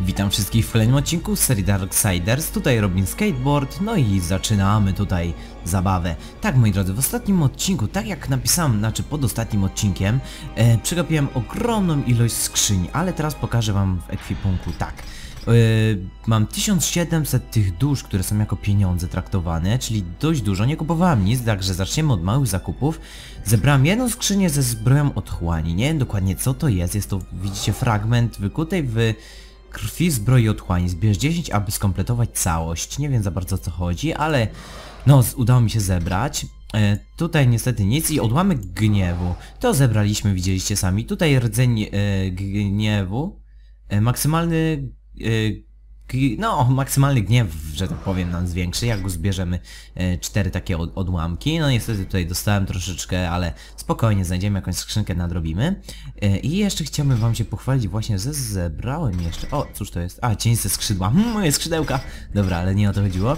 Witam wszystkich w kolejnym odcinku z serii Darksiders, tutaj Robin Skateboard, no i zaczynamy tutaj zabawę. Tak moi drodzy, w ostatnim odcinku, tak jak napisałem, znaczy pod ostatnim odcinkiem, e, przegapiłem ogromną ilość skrzyń, ale teraz pokażę wam w ekwipunku tak. E, mam 1700 tych dusz, które są jako pieniądze traktowane, czyli dość dużo, nie kupowałem nic, także zaczniemy od małych zakupów. Zebrałem jedną skrzynię ze zbroją otchłani, nie wiem dokładnie co to jest, jest to, widzicie, fragment wykutej w krwi zbroi otchłani. Zbierz 10, aby skompletować całość. Nie wiem za bardzo o co chodzi, ale no, udało mi się zebrać. E, tutaj niestety nic i odłamek gniewu. To zebraliśmy, widzieliście sami. Tutaj rdzeń e, gniewu. E, maksymalny... E, no, maksymalny gniew, że tak powiem, nam zwiększy, jak go zbierzemy e, cztery takie od, odłamki. No niestety tutaj dostałem troszeczkę, ale spokojnie, znajdziemy jakąś skrzynkę, nadrobimy. E, I jeszcze chciałbym wam się pochwalić, właśnie, że zebrałem jeszcze... O, cóż to jest? A, cień ze skrzydła. Moje skrzydełka. Dobra, ale nie o to chodziło.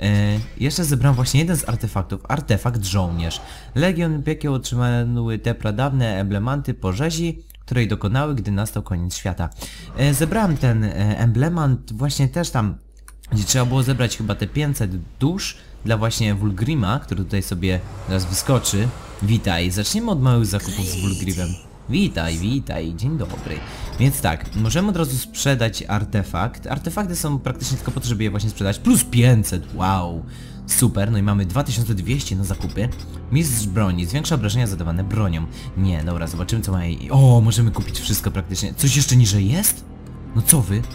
E, jeszcze zebrałem właśnie jeden z artefaktów, artefakt żołnierz. Legion piekieł otrzymały te pradawne emblemanty po rzezi, której dokonały, gdy nastał koniec świata. E, zebrałem ten e, emblemat właśnie też tam, gdzie trzeba było zebrać chyba te 500 dusz dla właśnie Wulgrima, który tutaj sobie teraz wyskoczy. Witaj, zaczniemy od małych zakupów z Wulgrimem. Witaj, witaj, dzień dobry. Więc tak, możemy od razu sprzedać artefakt. Artefakty są praktycznie tylko po to, żeby je właśnie sprzedać. Plus 500, wow. Super, no i mamy 2200 na zakupy. Mistrz broni, zwiększa obrażenia zadawane bronią. Nie, dobra, zobaczymy co ma jej... O, możemy kupić wszystko praktycznie. Coś jeszcze niżej jest? No co wy?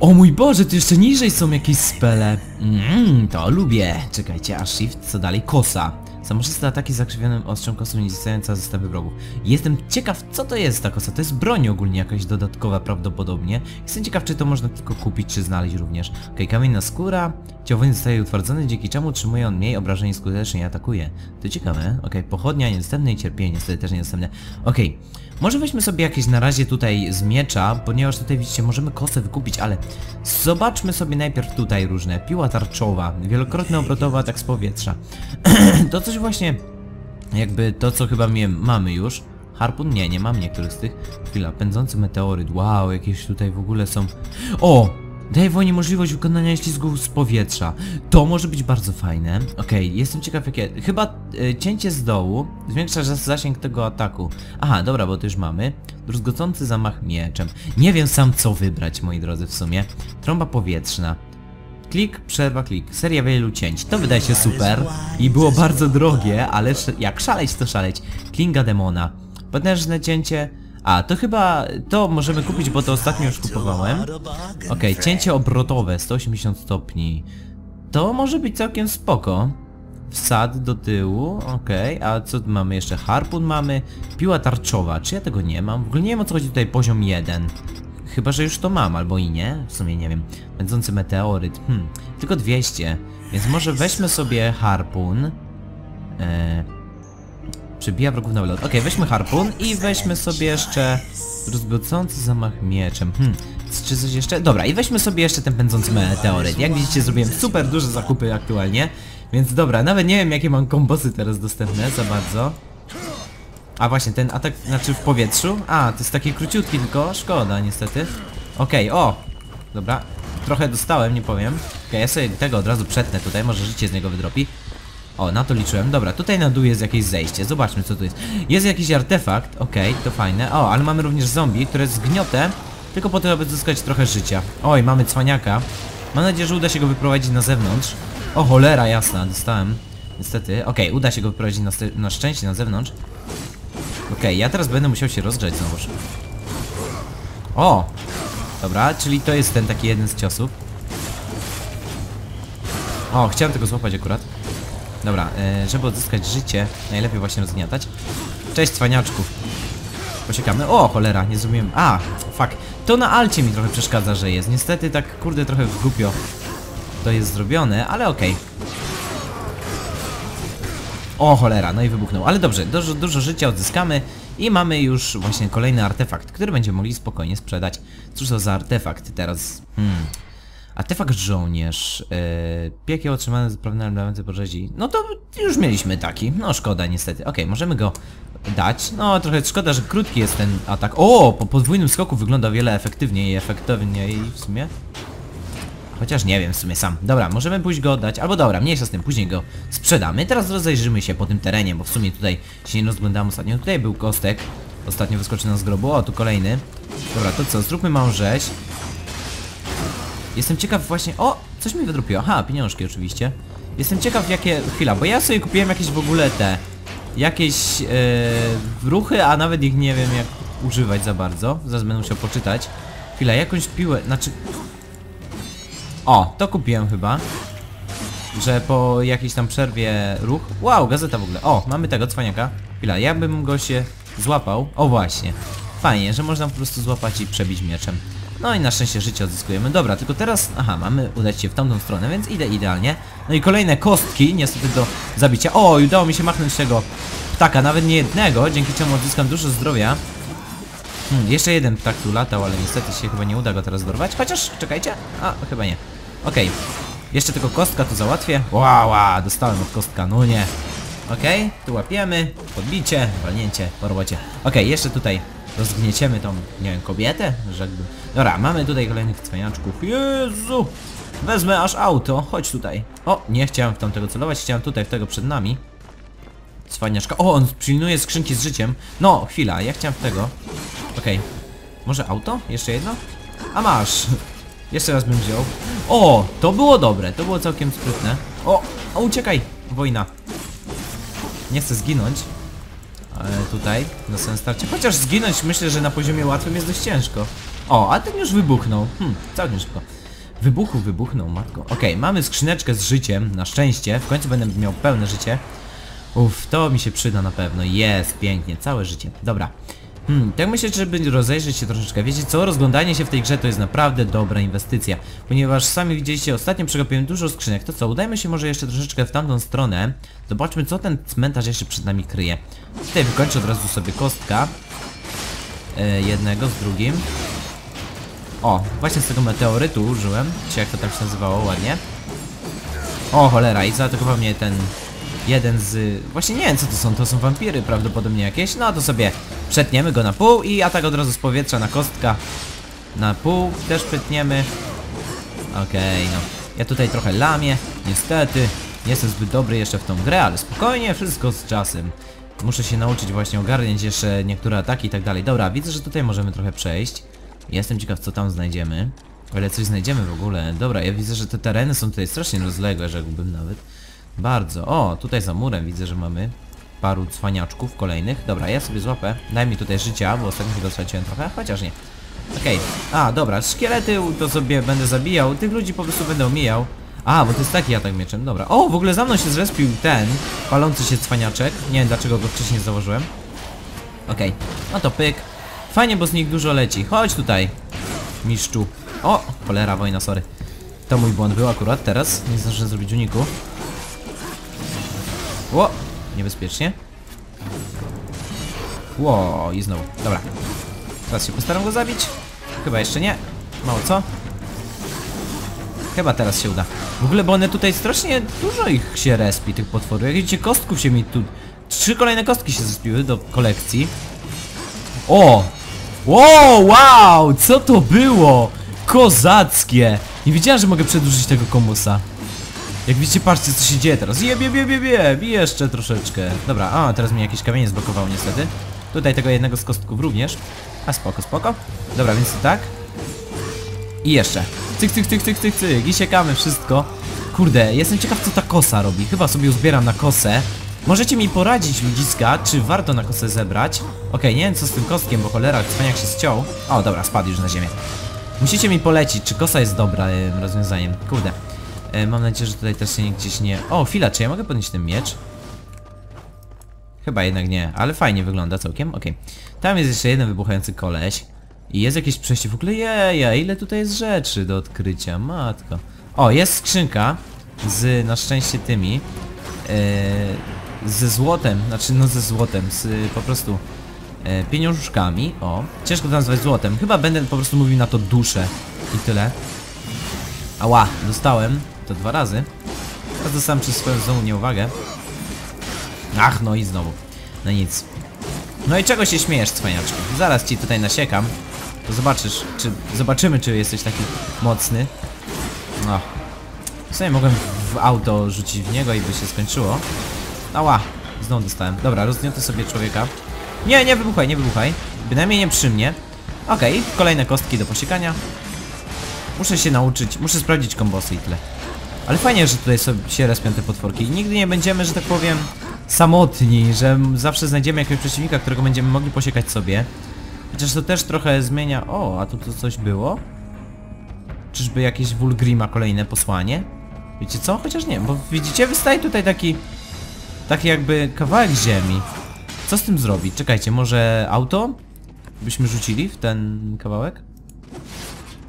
O mój Boże, tu jeszcze niżej są jakieś spele. Mmm, to lubię. Czekajcie, a shift, co dalej? Kosa. Samoczyste ataki z zakrzywionym ostrzem kosą nie zostająca zestawy wrogów. Jestem ciekaw, co to jest ta kosa. To jest broń ogólnie jakaś dodatkowa prawdopodobnie. Jestem ciekaw, czy to można tylko kupić, czy znaleźć również. Okej, kamienna skóra. Ciało wojny zostaje utwardzony, dzięki czemu utrzymuje on mniej obrażeń i skutecznie nie atakuje. To ciekawe. Okej, pochodnia niedostępne i cierpienie niestety też niedostępne. Okej. Może weźmy sobie jakieś na razie tutaj z miecza, ponieważ tutaj widzicie, możemy kosę wykupić, ale zobaczmy sobie najpierw tutaj różne. Piła tarczowa, wielokrotny obrotowy atak z powietrza. to coś właśnie, jakby to co chyba mamy już. Harpun? Nie, nie mam niektórych z tych. Chwila, pędzący meteoryt, wow, jakieś tutaj w ogóle są... O! Daje wojnie możliwość wykonania ślizgów z powietrza. To może być bardzo fajne. Okej, jestem ciekaw jakie... Chyba e, cięcie z dołu zwiększa zas- zasięg tego ataku. Aha, dobra, bo to już mamy. Druzgocący zamach mieczem. Nie wiem sam co wybrać, moi drodzy, w sumie. Trąba powietrzna. Klik, przerwa, klik. Seria wielu cięć. To wydaje się super i było bardzo drogie, ale jak szaleć to szaleć. Klinga demona. Potężne cięcie. A, to chyba... To możemy kupić, bo to ostatnio już kupowałem. Okej, cięcie obrotowe, 180 stopni. To może być całkiem spoko. Wsad do tyłu, okej, a co mamy jeszcze? Harpun mamy, piła tarczowa, czy ja tego nie mam? W ogóle nie wiem o co chodzi tutaj poziom 1. Chyba, że już to mam, albo i nie, w sumie nie wiem. Pędzący meteoryt, hmm, tylko 200, więc może weźmy sobie harpun. Eee, przybija wrogów na wylot. Okej, weźmy harpun i weźmy sobie jeszcze rozgocący zamach mieczem. Hmm, czy coś jeszcze? Dobra, i weźmy sobie jeszcze ten pędzący meteoryt. Jak widzicie, zrobiłem super duże zakupy aktualnie. Więc dobra, nawet nie wiem jakie mam kombosy teraz dostępne za bardzo. A właśnie, ten atak, znaczy w powietrzu? A, to jest taki króciutki tylko, szkoda niestety. Okej, o! Dobra, trochę dostałem, nie powiem. Okej, ja sobie tego od razu przetnę tutaj, może życie z niego wydropi. O, na to liczyłem. Dobra, tutaj na dół jest jakieś zejście. Zobaczmy co tu jest. Jest jakiś artefakt, okej, to fajne. O, ale mamy również zombie, które zgniotę, tylko po to, aby zyskać trochę życia. Oj, mamy cwaniaka. Mam nadzieję, że uda się go wyprowadzić na zewnątrz. O, cholera jasna, dostałem. Niestety. Okej, uda się go wyprowadzić na, na szczęście na zewnątrz. Okej, ja teraz będę musiał się rozgrzać znowuż. O! Dobra, czyli to jest ten taki jeden z ciosów. O, chciałem tego złapać akurat. Dobra, e, żeby odzyskać życie, najlepiej właśnie rozgniatać. Cześć, cwaniaczków. Posiekamy. O, cholera, nie zrobiłem. A, fuck. To na alcie mi trochę przeszkadza, że jest. Niestety tak, kurde, trochę głupio to jest zrobione, ale okej. O cholera, no i wybuchnął. Ale dobrze, dużo, dużo życia odzyskamy i mamy już właśnie kolejny artefakt, który będziemy mogli spokojnie sprzedać. Cóż to za artefakt teraz? Hmm. Artefakt żołnierz. Yy, piekieł otrzymany z prawnym elementem pożegi. No to już mieliśmy taki. No szkoda niestety. Okej, możemy go dać. No trochę szkoda, że krótki jest ten atak. O, po podwójnym skoku wygląda wiele efektywniej i efektowniej w sumie. Chociaż nie wiem w sumie sam. Dobra, możemy pójść go oddać. Albo dobra, mniejsza z tym, później go sprzedamy. Teraz rozejrzymy się po tym terenie, bo w sumie tutaj się nie rozglądamy ostatnio. Tutaj był kostek. Ostatnio wyskoczył nam z grobu. O, tu kolejny. Dobra, to co? Zróbmy małą rzeź. Jestem ciekaw właśnie... O! Coś mi wydropiło. Aha, pieniążki oczywiście. Jestem ciekaw jakie... Chwila, bo ja sobie kupiłem jakieś w ogóle te... Jakieś... Yy, ruchy, a nawet ich nie wiem jak używać za bardzo. Zaraz będę musiał poczytać. Chwila, jakąś piłę... Znaczy... O, to kupiłem chyba. Że po jakiejś tam przerwie ruch... Wow, gazeta w ogóle. O, mamy tego cwaniaka. Chwila, ja bym go się złapał. O właśnie. Fajnie, że można po prostu złapać i przebić mieczem. No i na szczęście życie odzyskujemy. Dobra, tylko teraz... Aha, mamy udać się w tamtą stronę, więc idę idealnie. No i kolejne kostki, niestety do zabicia. O, udało mi się machnąć tego ptaka, nawet nie jednego, dzięki czemu odzyskam dużo zdrowia. Hmm, jeszcze jeden ptak tu latał, ale niestety się chyba nie uda go teraz dorwać. Chociaż, czekajcie. A, chyba nie. Okej. Okay. Jeszcze tylko kostka tu załatwię. Wow, wow, dostałem od kostka, no nie. Okej, okay, tu łapiemy, podbicie, walnięcie po robocie. Okej, okay, jeszcze tutaj rozgnieciemy tą, nie wiem, kobietę, rzekłby. Dobra, mamy tutaj kolejnych cwaniaczków. Jezu! Wezmę aż auto, chodź tutaj. O, nie chciałem w tamtego celować, chciałem tutaj w tego przed nami. Cwaniaczka. O, on pilnuje skrzynki z życiem. No, chwila, ja chciałem w tego. Okej. Okay. Może auto? Jeszcze jedno? A masz! Jeszcze raz bym wziął. O, to było dobre, to było całkiem sprytne. O, o uciekaj! Wojna. Nie chcę zginąć. E, tutaj, na samym starcie. Chociaż zginąć myślę, że na poziomie łatwym jest dość ciężko. O, a ten już wybuchnął. Hm, całkiem szybko. Wybuchu, wybuchnął, matko. Okej, okay, mamy skrzyneczkę z życiem, na szczęście. W końcu będę miał pełne życie. Uff, to mi się przyda na pewno. Jest, pięknie, całe życie. Dobra. Hmm, tak myślę, żeby rozejrzeć się troszeczkę. Wiecie co? Rozglądanie się w tej grze to jest naprawdę dobra inwestycja. Ponieważ sami widzieliście, ostatnio przegapiłem dużo skrzynek. To co, udajmy się może jeszcze troszeczkę w tamtą stronę. Zobaczmy, co ten cmentarz jeszcze przed nami kryje. Tutaj wykończę od razu sobie kostka. E, jednego z drugim. O, właśnie z tego meteorytu użyłem. Czy jak to tam się nazywało ładnie. O, cholera, i zaatakował mnie ten jeden z... Właśnie nie wiem co to są, to są wampiry prawdopodobnie jakieś. No to sobie przetniemy go na pół i atak od razu z powietrza na kostka. Na pół też przetniemy. Okej, okay, no. Ja tutaj trochę lamię, niestety. Nie jestem zbyt dobry jeszcze w tą grę, ale spokojnie, wszystko z czasem. Muszę się nauczyć właśnie ogarniać jeszcze niektóre ataki i tak dalej. Dobra, widzę, że tutaj możemy trochę przejść. Jestem ciekaw, co tam znajdziemy. O ile coś znajdziemy w ogóle. Dobra, ja widzę, że te tereny są tutaj strasznie rozległe, rzekłbym nawet. Bardzo. O, tutaj za murem widzę, że mamy paru cwaniaczków kolejnych. Dobra, ja sobie złapę. Daj mi tutaj życia, bo ostatnio chyba straciłem trochę, chociaż nie. Okej. Okay. A, dobra, szkielety to sobie będę zabijał. Tych ludzi po prostu będę omijał. A, bo to jest taki atak mieczem, dobra. O, w ogóle za mną się zrespił ten palący się cwaniaczek. Nie wiem dlaczego go wcześniej założyłem. Okej, okay. no to pyk. Fajnie, bo z nich dużo leci. Chodź tutaj, mistrzu. O, cholera, wojna, sorry. To mój błąd był akurat teraz. Nie zdążę zrobić uniku. Ło! Niebezpiecznie. Ło, i znowu. Dobra. Teraz się postaram go zabić. Chyba jeszcze nie. Mało co? Chyba teraz się uda. W ogóle, bo one tutaj strasznie dużo ich się respi, tych potworów. Jak widzicie, kostków się mi tu... Trzy kolejne kostki się zespiły do kolekcji. O! Wow, wow! Co to było? Kozackie! Nie wiedziałem, że mogę przedłużyć tego komusa. Jak widzicie, patrzcie co się dzieje teraz. Jeb, jeb, jeb, jeb, i jeszcze troszeczkę. Dobra, a teraz mi jakieś kamienie zblokowało niestety. Tutaj tego jednego z kostków również. A spoko, spoko. Dobra, więc tak. I jeszcze. Cyk, cyk, cyk, cyk, cyk, cyk. I siekamy wszystko. Kurde, jestem ciekaw co ta kosa robi. Chyba sobie uzbieram na kosę. Możecie mi poradzić, ludziska, czy warto na kosę zebrać? Okay, nie wiem co z tym kostkiem, bo cholera, cwaniak się ściął. O, dobra, spadł już na ziemię. Musicie mi polecić, czy kosa jest dobra rozwiązaniem. Kurde. E, mam nadzieję, że tutaj też się gdzieś nie... O, chwila, czy ja mogę podnieść ten miecz? Chyba jednak nie, ale fajnie wygląda całkiem, okej. Okay. Tam jest jeszcze jeden wybuchający koleś. I jest jakieś przejście, w ogóle jeja, ile tutaj jest rzeczy do odkrycia, matko. O, jest skrzynka z, na szczęście tymi, yy, ze złotem, znaczy no ze złotem, z po prostu e, pieniążkami, o. Ciężko to nazwać złotem, chyba będę po prostu mówił na to duszę i tyle. Ała, dostałem. To dwa razy. Teraz dostałem przez swoją znowu nieuwagę. Ach, no i znowu. No nic. No i czego się śmiejesz, cwaniaczku? Zaraz ci tutaj nasiekam. To zobaczysz, czy... Zobaczymy, czy jesteś taki mocny. No. W sumie mogłem w auto rzucić w niego i by się skończyło. Ała, znowu dostałem. Dobra, rozgniotę sobie człowieka. Nie, nie wybuchaj, nie wybuchaj. Bynajmniej nie przy mnie. Okej, kolejne kostki do posiekania. Muszę się nauczyć, muszę sprawdzić kombosy i tyle. Ale fajnie, że tutaj sobie się respią te potworki i nigdy nie będziemy, że tak powiem, samotni, że zawsze znajdziemy jakiegoś przeciwnika, którego będziemy mogli posiekać sobie. Chociaż to też trochę zmienia... O, a tu to coś było? Czyżby jakieś Wulgrima kolejne posłanie? Wiecie co? Chociaż nie, bo widzicie, wystaje tutaj taki... Taki jakby kawałek ziemi. Co z tym zrobić? Czekajcie, może auto? Byśmy rzucili w ten kawałek?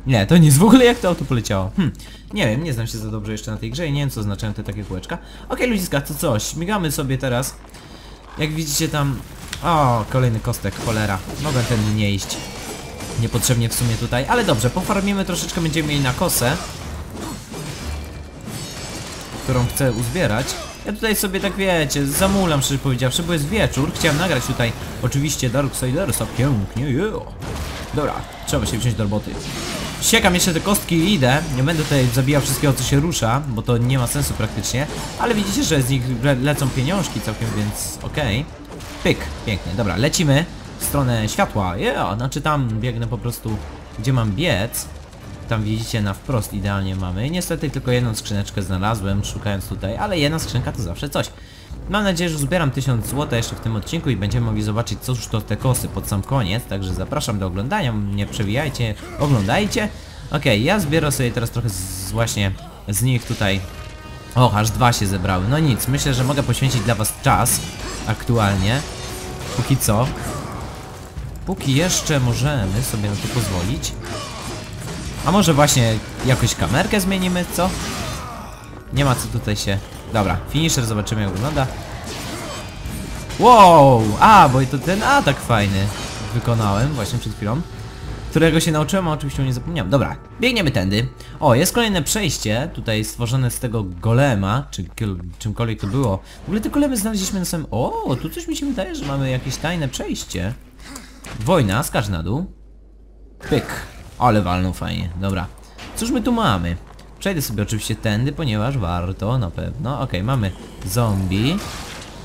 Nie, to nic w ogóle jak to auto poleciało. Hm, nie wiem, nie znam się za dobrze jeszcze na tej grze i nie wiem co oznaczają te takie kółeczka. Okej ludziska, to coś, śmigamy sobie teraz. Jak widzicie tam... O, kolejny kostek, cholera. Mogę ten nie iść. Niepotrzebnie w sumie tutaj, ale dobrze, pofarmimy troszeczkę, będziemy mieli na kosę. Którą chcę uzbierać. Ja tutaj sobie tak wiecie, zamulam szczerze powiedziawszy, bo jest wieczór. Chciałem nagrać tutaj oczywiście Darksidersa, pięknie, yeah. Dobra, trzeba się wziąć do roboty. Siekam jeszcze te kostki i idę. Nie będę tutaj zabijał wszystkiego, co się rusza, bo to nie ma sensu praktycznie. Ale widzicie, że z nich le lecą pieniążki całkiem, więc okej. Pyk, pięknie. Dobra, lecimy w stronę światła. Yeah, znaczy tam biegnę po prostu, gdzie mam biec. Tam widzicie na wprost idealnie mamy. Niestety tylko jedną skrzyneczkę znalazłem, szukając tutaj, ale jedna skrzynka to zawsze coś. Mam nadzieję, że zbieram 1000 zł jeszcze w tym odcinku i będziemy mogli zobaczyć cóż to te kosy pod sam koniec, także zapraszam do oglądania, nie przewijajcie, oglądajcie. Okej, ja zbieram sobie teraz trochę z, właśnie z nich tutaj... O, aż dwa się zebrały. No nic, myślę, że mogę poświęcić dla was czas aktualnie. Póki co. Póki jeszcze możemy sobie na to pozwolić. A może właśnie jakoś kamerkę zmienimy, co? Nie ma co tutaj się... Dobra, finisher zobaczymy jak wygląda. Wow! A, bo to ten atak fajny wykonałem właśnie przed chwilą. Którego się nauczyłem, a oczywiście nie zapomniałem. Dobra, biegniemy tędy. O, jest kolejne przejście, tutaj stworzone z tego golema, czy czymkolwiek to było. W ogóle te golemy znaleźliśmy na samym... O, tu coś mi się wydaje, że mamy jakieś tajne przejście. Wojna, skacz na dół. Pyk. Ale walną fajnie, dobra. Cóż my tu mamy? Przejdę sobie oczywiście tędy, ponieważ warto, na pewno. Okej, mamy zombie.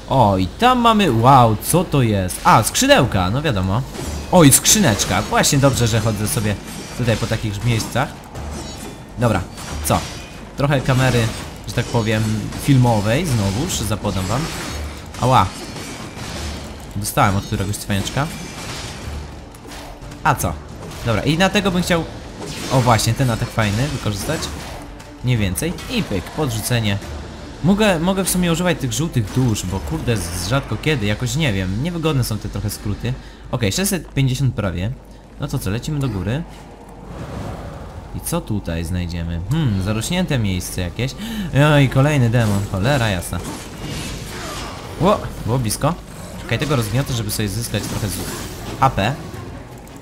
O, i tam mamy... Wow, co to jest? A, skrzydełka, no wiadomo. Oj, skrzyneczka. Właśnie dobrze, że chodzę sobie tutaj po takich miejscach. Dobra, co? Trochę kamery, że tak powiem, filmowej znowuż, zapodam wam. Ała. Dostałem od któregoś cwaniaczka. A co? Dobra, i na tego bym chciał... O właśnie, ten atak fajny wykorzystać. Nie więcej. I pyk, podrzucenie. Mogę, mogę w sumie używać tych żółtych dusz, bo kurde, z rzadko kiedy, jakoś nie wiem. Niewygodne są te trochę skróty. Okej, 650 prawie. No to co, lecimy do góry. I co tutaj znajdziemy? Hmm, zarośnięte miejsce jakieś. Oj, kolejny demon, cholera jasna. Ło, było blisko. Czekaj, tego rozgniotę, żeby sobie zyskać trochę z AP.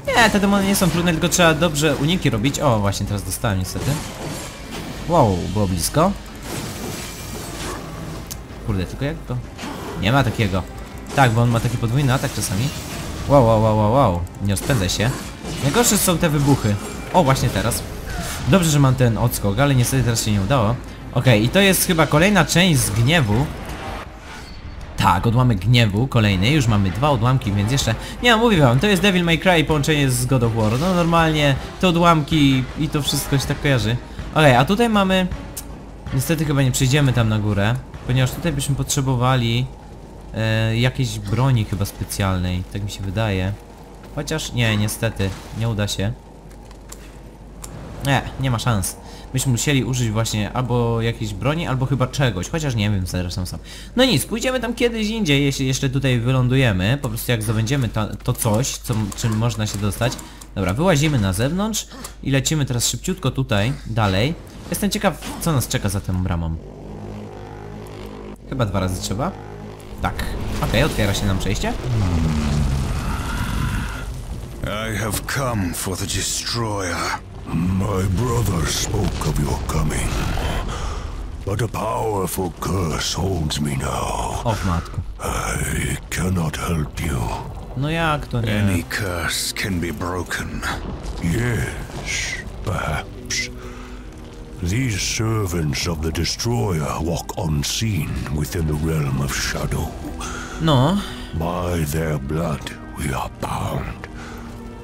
Nie, te demony nie są trudne, tylko trzeba dobrze uniki robić. O, właśnie teraz dostałem niestety. Wow, było blisko. Kurde, tylko jak to? Nie ma takiego. Tak, bo on ma taki podwójny atak czasami. Wow, wow, wow, wow, wow. Nie rozpędzę się. Najgorsze są te wybuchy. O, właśnie teraz. Dobrze, że mam ten odskok, ale niestety teraz się nie udało. Okej, i to jest chyba kolejna część z gniewu. Tak, odłamek gniewu, kolejny, już mamy dwa odłamki, więc jeszcze... Nie mówię wam, to jest Devil May Cry połączenie z God of War. No normalnie te odłamki i to wszystko się tak kojarzy. Okej, a tutaj mamy... Niestety chyba nie przejdziemy tam na górę, ponieważ tutaj byśmy potrzebowali e, jakiejś broni chyba specjalnej, tak mi się wydaje. Chociaż nie, niestety, nie uda się. Nie, nie ma szans. Byśmy musieli użyć właśnie albo jakiejś broni, albo chyba czegoś, chociaż nie wiem zresztą sam. No nic, pójdziemy tam kiedyś indziej, jeśli jeszcze tutaj wylądujemy, po prostu jak zdobędziemy to coś, co, czym można się dostać. Dobra, wyłazimy na zewnątrz i lecimy teraz szybciutko tutaj, dalej. Jestem ciekaw, co nas czeka za tą bramą. Chyba dwa razy trzeba. Tak. Okej, otwiera się nam przejście. I have come for the destroyer. My brother spoke of your coming, but a powerful curse holds me now. O w matku. I cannot help you. No jak to nie? Any curse can be broken. Yes, perhaps. These servants of the Destroyer walk unseen within the realm of shadow. No, By their blood we are bound.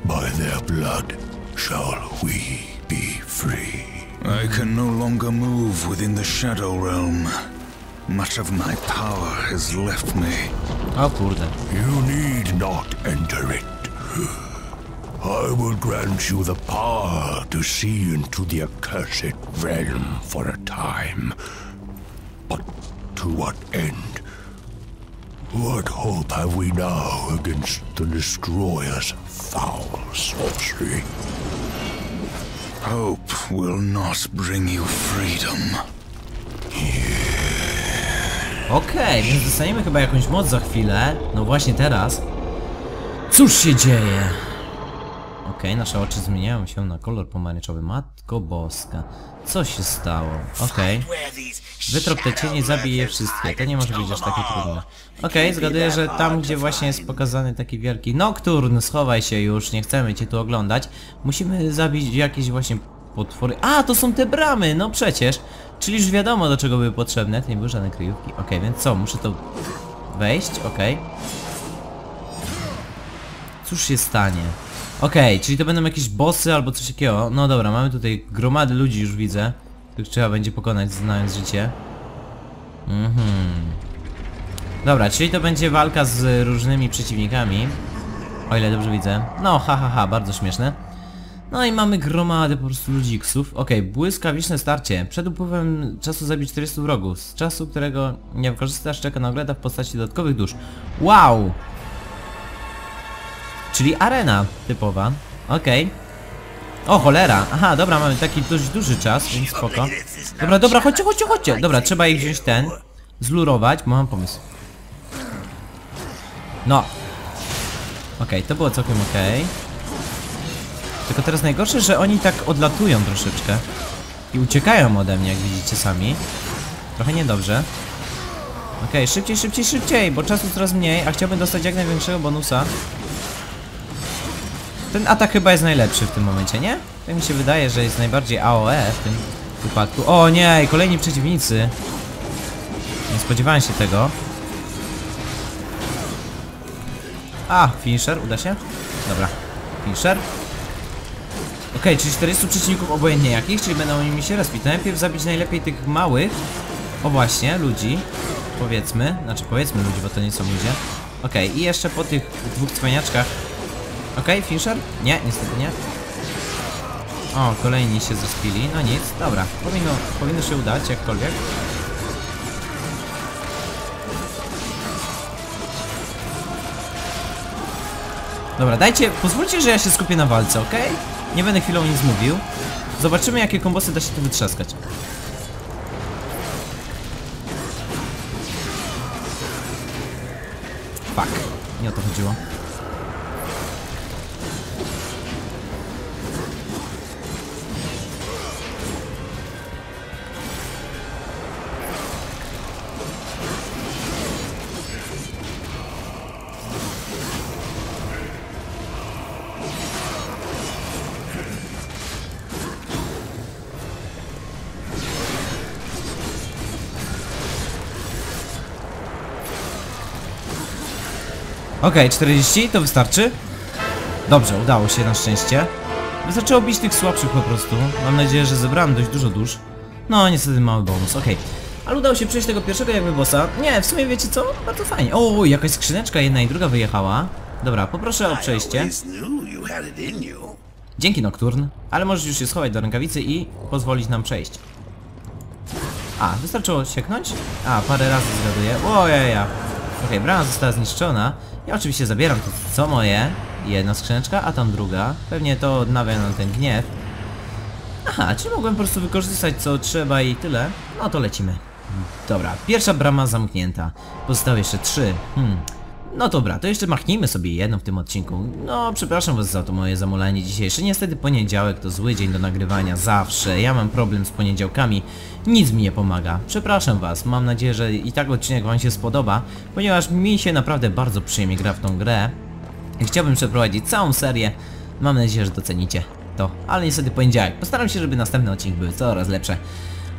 By their blood shall we be free. I can no longer move within the Shadow Realm. Much of my power has left me. Oh, o kurde. You need not enter it. I will grant you the power to see into the accursed realm for a time. But to what end? What hope have we now against the Destroyer's foul sorcery? Hope will not bring you freedom. Okej, więc dostaniemy chyba jakąś moc za chwilę. No właśnie teraz. Cóż się dzieje? Okej, nasze oczy zmieniają się na kolor pomarańczowy. Matko boska. Co się stało? Okej. Wytrop te cienie, zabij je wszystkie. To nie może być aż takie trudne. Okej, zgaduję, że tam, gdzie właśnie jest pokazany taki wielki Nocturn, schowaj się już, nie chcemy cię tu oglądać. Musimy zabić jakieś właśnie potwory. A, to są te bramy, no przecież. Czyli już wiadomo, do czego były potrzebne. To nie były żadne kryjówki. Okej, więc co, muszę to wejść? Okej. Cóż się stanie? Okej, czyli to będą jakieś bossy albo coś takiego. No dobra, mamy tutaj gromady ludzi już widzę. Których trzeba będzie pokonać znając życie. Mhm. Dobra, czyli to będzie walka z różnymi przeciwnikami. O ile dobrze widzę. No, ha, ha, ha, bardzo śmieszne. No i mamy gromadę po prostu ludziksów. Okej, błyskawiczne starcie. Przed upływem czasu zabić 400 wrogów. Z czasu, którego nie wykorzystasz, czeka nagroda w postaci dodatkowych dusz. Wow! Czyli arena typowa. Okej. O cholera! Aha, dobra, mamy taki dość duży czas, więc spoko. Dobra, dobra, chodźcie, chodźcie, chodźcie! Dobra, trzeba ich wziąć ten. Zlurować, bo mam pomysł. No. Okej, to było całkiem okej. Tylko teraz najgorsze, że oni tak odlatują troszeczkę. I uciekają ode mnie, jak widzicie sami. Trochę niedobrze. Okej, szybciej, szybciej, szybciej, bo czasu coraz mniej, a chciałbym dostać jak największego bonusa. Ten atak chyba jest najlepszy w tym momencie, nie? Tak mi się wydaje, że jest najbardziej AOE w tym wypadku. O nie, kolejni przeciwnicy. Nie spodziewałem się tego. A, finisher, uda się? Dobra, finisher. Okej, czyli 40 przeciwników obojętnie jakich, czyli będą nimi się respić. Najpierw zabić najlepiej tych małych. O właśnie, ludzi. Powiedzmy, znaczy powiedzmy ludzi, bo to nie są ludzie. Okej, i jeszcze po tych dwóch cwaniaczkach Okej, Fisher? Nie, niestety nie. O, kolejni się zespili. No nic, dobra. Powinno, powinno się udać, jakkolwiek. Dobra, dajcie, pozwólcie, że ja się skupię na walce, ok? Nie będę chwilą nic mówił. Zobaczymy, jakie kombosy da się tu wytrzaskać. Fuck, nie o to chodziło. Okej, 40, to wystarczy? Dobrze, udało się na szczęście. Wystarczyło bić tych słabszych po prostu. Mam nadzieję, że zebrałem dość dużo dusz. No, niestety mały bonus, okej. Ale udało się przejść tego pierwszego jakby bossa. Nie, w sumie wiecie co? Bardzo fajnie. O, jakaś skrzyneczka jedna i druga wyjechała. Dobra, poproszę o przejście. Dzięki Nocturn, ale możesz już się schować do rękawicy i pozwolić nam przejść. A, wystarczyło sieknąć? A, parę razy zgaduję. Ojeja. Okej, brama została zniszczona. Ja oczywiście zabieram to, co moje. Jedna skrzyneczka, a tam druga. Pewnie to odnawia nam ten gniew. Aha, czyli mogłem po prostu wykorzystać co trzeba i tyle. No to lecimy. Dobra, pierwsza brama zamknięta. Pozostały jeszcze trzy. Hmm. No dobra, to jeszcze machnijmy sobie jedno w tym odcinku. No, przepraszam was za to moje zamulanie dzisiejsze. Niestety poniedziałek to zły dzień do nagrywania, zawsze. Ja mam problem z poniedziałkami, nic mi nie pomaga. Przepraszam was, mam nadzieję, że i tak odcinek wam się spodoba, ponieważ mi się naprawdę bardzo przyjemnie gra w tą grę. Chciałbym przeprowadzić całą serię. Mam nadzieję, że docenicie to. Ale niestety poniedziałek. Postaram się, żeby następne odcinki były coraz lepsze.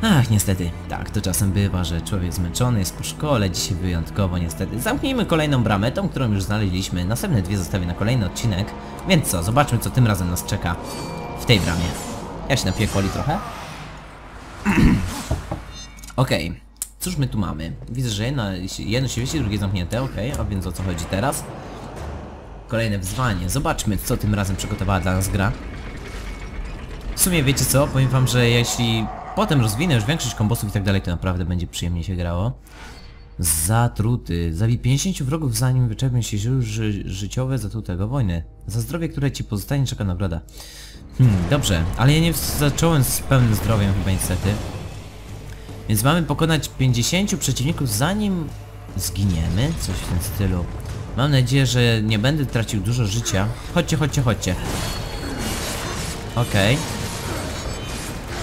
Ach, niestety, tak to czasem bywa, że człowiek zmęczony jest po szkole, dzisiaj wyjątkowo niestety. Zamknijmy kolejną bramę, tą, którą już znaleźliśmy. Następne dwie zostawię na kolejny odcinek. Więc co, zobaczmy co tym razem nas czeka w tej bramie. Ja się napiję coli trochę. Okej, cóż my tu mamy? Widzę, że jedno, jedno się wieści, drugie zamknięte, okej, a więc o co chodzi teraz? Kolejne wyzwanie. Zobaczmy, co tym razem przygotowała dla nas gra. W sumie wiecie co? Powiem wam, że jeśli potem rozwinę już większość kombosów i tak dalej, to naprawdę będzie przyjemnie się grało. Zatruty. Zabij 50 wrogów zanim wyczerpią się siły ży życiowe zatrutego wojny. Za zdrowie, które ci pozostanie czeka nagroda. Hmm, dobrze, ale ja nie zacząłem z pełnym zdrowiem chyba niestety. Więc mamy pokonać 50 przeciwników zanim zginiemy, coś w tym stylu. Mam nadzieję, że nie będę tracił dużo życia. Chodźcie, chodźcie, chodźcie. Okej.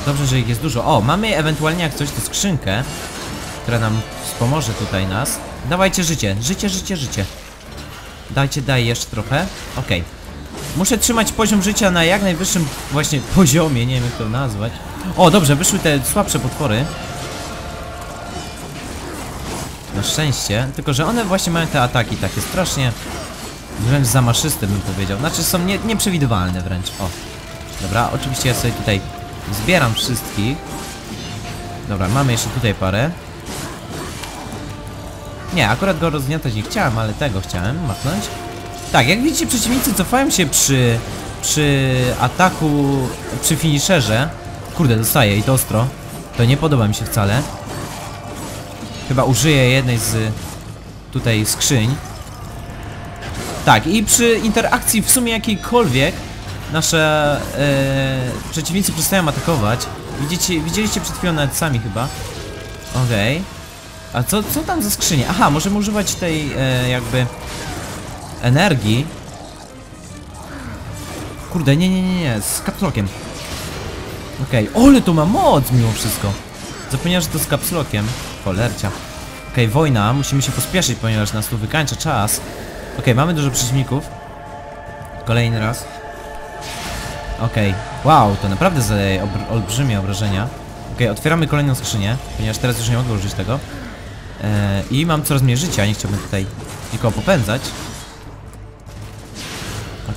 Dobrze, że ich jest dużo. O, mamy ewentualnie jak coś tę skrzynkę, która nam wspomoże tutaj nas. Dawajcie życie, życie, życie, życie. Dajcie, daj jeszcze trochę. Okej. Muszę trzymać poziom życia na jak najwyższym właśnie poziomie, nie wiem jak to nazwać. O, dobrze, wyszły te słabsze potwory. Na szczęście, tylko że one właśnie mają te ataki takie strasznie wręcz zamaszyste bym powiedział. Znaczy są nie, nieprzewidywalne wręcz. O. Dobra, oczywiście ja sobie tutaj zbieram wszystkich. Dobra, mamy jeszcze tutaj parę. Nie, akurat go rozgniatać nie chciałem, ale tego chciałem machnąć. Tak, jak widzicie przeciwnicy cofają się przy, przy ataku, przy finisherze. Kurde, dostaję i to ostro. To nie podoba mi się wcale. Chyba użyję jednej z tutaj skrzyń. Tak, i przy interakcji w sumie jakiejkolwiek nasze e, przeciwnicy przestają atakować. Widzicie, widzieliście przed chwilą nawet sami chyba. Okej. Okay. A co, co tam za skrzynie? Aha, możemy używać tej e, jakby energii. Kurde, nie, nie, nie, nie, z kapslokiem. Okej, okay. ole to ma moc mimo wszystko. Zapomniałem, że to z kapslokiem. Cholercia. Okej, okay, wojna, musimy się pospieszyć, ponieważ nas tu wykańcza czas. Okej, okay, mamy dużo przeciwników. Kolejny raz. Okej, okay. wow, to naprawdę zadaje olbrzymie obrażenia. Okej, okay, otwieramy kolejną skrzynię, ponieważ teraz już nie mogę użyć tego. Eee, I mam coraz mniej życia, nie chciałbym tutaj nikogo popędzać.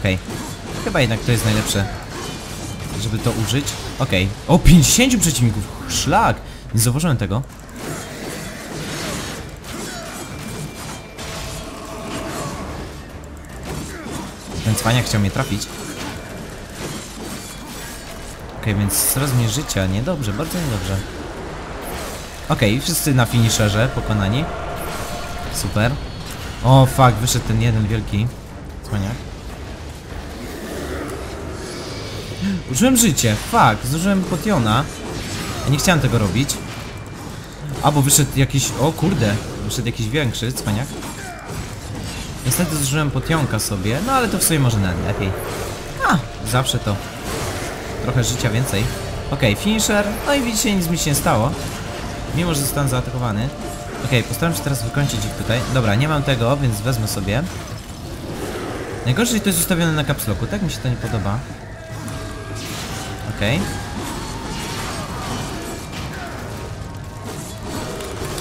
Okej, okay. chyba jednak to jest najlepsze, żeby to użyć. Okej, okay. o 50 przeciwników, szlak, nie zauważyłem tego. Ten cwaniak chciał mnie trafić. Okej, więc coraz mniej życia. Niedobrze, bardzo niedobrze. Okej, wszyscy na finisherze pokonani. Super. O, fuck, wyszedł ten jeden wielki cwaniak. Użyłem życie, fuck, zużyłem potiona. Ja nie chciałem tego robić. A, bo wyszedł jakiś... O kurde, wyszedł jakiś większy cwaniak. Niestety zużyłem potionka sobie, no ale to w sumie może lepiej. A, zawsze to. Trochę życia więcej. Okej, okay, finisher. No i widzicie, nic mi się nie stało. Mimo, że zostałem zaatakowany. Okej, okay, postaram się teraz wykończyć ich tutaj. Dobra, nie mam tego, więc wezmę sobie. Najgorsze, to jest ustawione na kapsloku, tak mi się to nie podoba. Okej. Okay.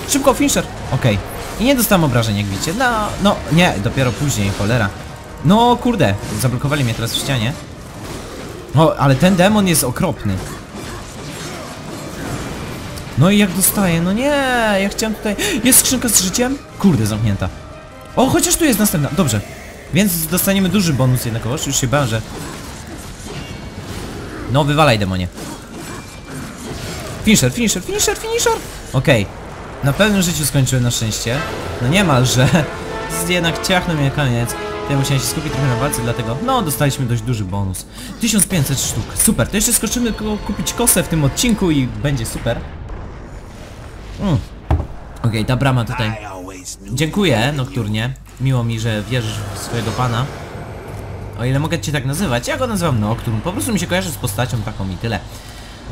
Szybko, finisher! Okej. Okay. I nie dostałem obrażeń, jak widzicie. No, no, nie, dopiero później, cholera. No, kurde, zablokowali mnie teraz w ścianie. O, ale ten demon jest okropny. No i jak dostaję? No nie, ja chciałem tutaj... Jest skrzynka z życiem? Kurde, zamknięta. O, chociaż tu jest następna. Dobrze. Więc dostaniemy duży bonus jednakowoż. Już się bałem, że... No, wywalaj demonie. Finisher, finisher, finisher, finisher! Okej. Okay. Na pewnym życiu skończyłem na szczęście. No niemalże. Jednak ciachnął mnie koniec. Ja musiałem się skupić trochę na walce, dlatego no dostaliśmy dość duży bonus. 1500 sztuk. Super, to jeszcze skoczymy kupić kosę w tym odcinku i będzie super. Mm. Okej, okay, ta brama tutaj. Dziękuję, Nokturnie. Miło mi, że wierzysz w swojego pana. O ile mogę cię tak nazywać, ja go nazywam Nocturne. Po prostu mi się kojarzy z postacią taką i tyle.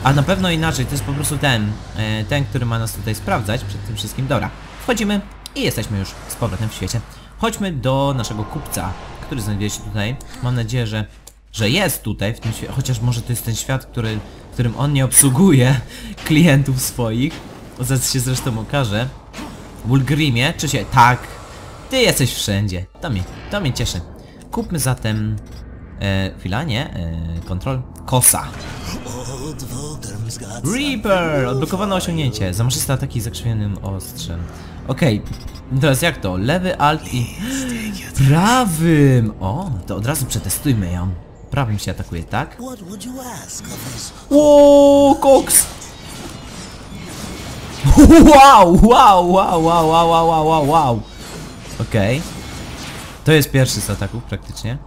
A na pewno inaczej, to jest po prostu ten, e, ten, który ma nas tutaj sprawdzać przed tym wszystkim. Dobra, wchodzimy i jesteśmy już z powrotem w świecie. Chodźmy do naszego kupca, który znajduje się tutaj. Mam nadzieję, że, że jest tutaj w tym świecie, chociaż może to jest ten świat, który, którym on nie obsługuje klientów swoich. Zaraz się zresztą okaże. Bulgrimie, czy się... Tak, ty jesteś wszędzie. To mnie, to mnie cieszy. Kupmy zatem... E, chwila, nie? E, kontrol. Kosa. Reaper! Odblokowano osiągnięcie. Zamaszyste ataki zakrzywionym ostrzem. Okej, teraz jak to? Lewy alt i... Prawym! O, to od razu przetestujmy ją. Prawym się atakuje, tak? Ło, koks! Wow, wow, wow, wow, wow, wow, wow, wow, wow. Okej. To jest pierwszy z ataków praktycznie.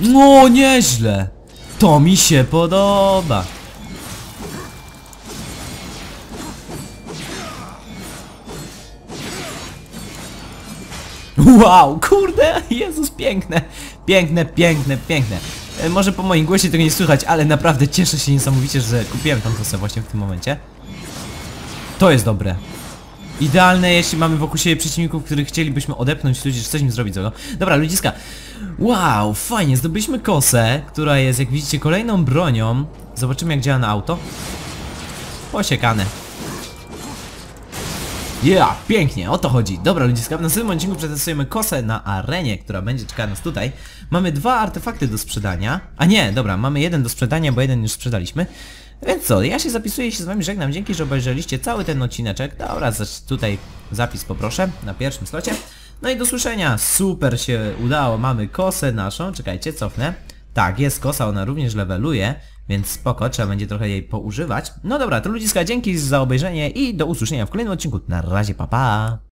No, nieźle. To mi się podoba. Wow, kurde, Jezus, piękne, piękne, piękne, piękne. E, może po moim głosie tego nie słychać, ale naprawdę cieszę się niesamowicie, że kupiłem tą kosę właśnie w tym momencie. To jest dobre. Idealne, jeśli mamy wokół siebie przeciwników, których chcielibyśmy odepchnąć, tudzież coś im zrobić złego. Dobra, ludziska. Wow, fajnie, zdobyliśmy kosę, która jest, jak widzicie, kolejną bronią. Zobaczymy, jak działa na auto. Posiekane. Yeah, pięknie, o to chodzi. Dobra ludziska, w następnym odcinku przetestujemy kosę na arenie, która będzie czekała nas tutaj. Mamy dwa artefakty do sprzedania. A nie, dobra, mamy jeden do sprzedania, bo jeden już sprzedaliśmy. Więc co, ja się zapisuję i się z wami żegnam. Dzięki, że obejrzeliście cały ten odcineczek. Dobra, zacz- tutaj zapis poproszę na pierwszym slocie. No i do słyszenia. Super się udało. Mamy kosę naszą. Czekajcie, cofnę. Tak, jest kosa, ona również leveluje, więc spoko, trzeba będzie trochę jej poużywać. No dobra, to ludziska, dzięki za obejrzenie i do usłyszenia w kolejnym odcinku. Na razie, pa pa!